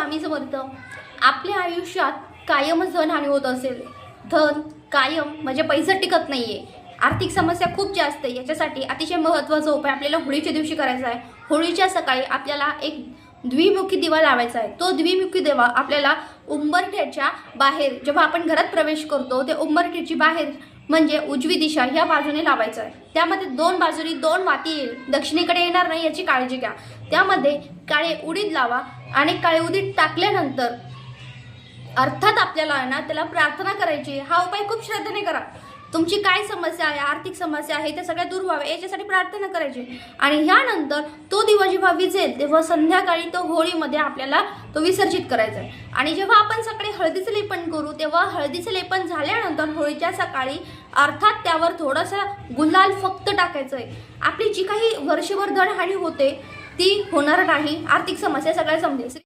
स्वामी समर्थ आपल्या आयुष्यात कायमच धनहानी होत असेल. धन कायम म्हणजे पैसा टिकत नाही आहे आर्थिक समस्या खूप जास्त आहे. याच्यासाठी अतिशय महत्त्वाचा उपाय आपल्याला होळीच्या दिवशी करायचा आहे. होळीच्या सकाळी आपल्याला एक द्विमुखी दिवा लावायचा आहे. तो द्विमुखी दिवा आपल्याला उंबरठ्याच्या बाहेर जेव्हा आपण घरात प्रवेश करतो ते उंबरठ्याची बाहेर म्हणजे उजवी दिशा ह्या बाजूने लावायचं आहे. त्यामध्ये दोन बाजूनी दोन माती येईल. दक्षिणेकडे येणार नाही याची काळजी घ्या. त्यामध्ये काळे उडीद लावा आणि काळे उडीद टाकल्यानंतर अर्थात आपल्याला आहे ना त्याला प्रार्थना करायची. हा उपाय खूप श्रद्धेने करा. तुमची काय समस्या आहे आर्थिक समस्या आहे त्या सगळ्या दूर व्हाव्या याच्यासाठी प्रार्थना करायची. आणि ह्यानंतर तो दिवा जेव्हा विजेल तेव्हा संध्याकाळी तो होळीमध्ये आपल्याला तो विसर्जित करायचा. आहे आणि जेव्हा आपण सकाळी हळदीचं लेपन करू तेव्हा हळदीचं लेपन झाल्यानंतर होळीच्या सकाळी अर्थात त्यावर थोडासा गुलाल फक्त टाकायचं आहे आपली जी काही वर्षभर धडहानी होते ती होणार नाही. आर्थिक समस्या सगळ्या समजेल.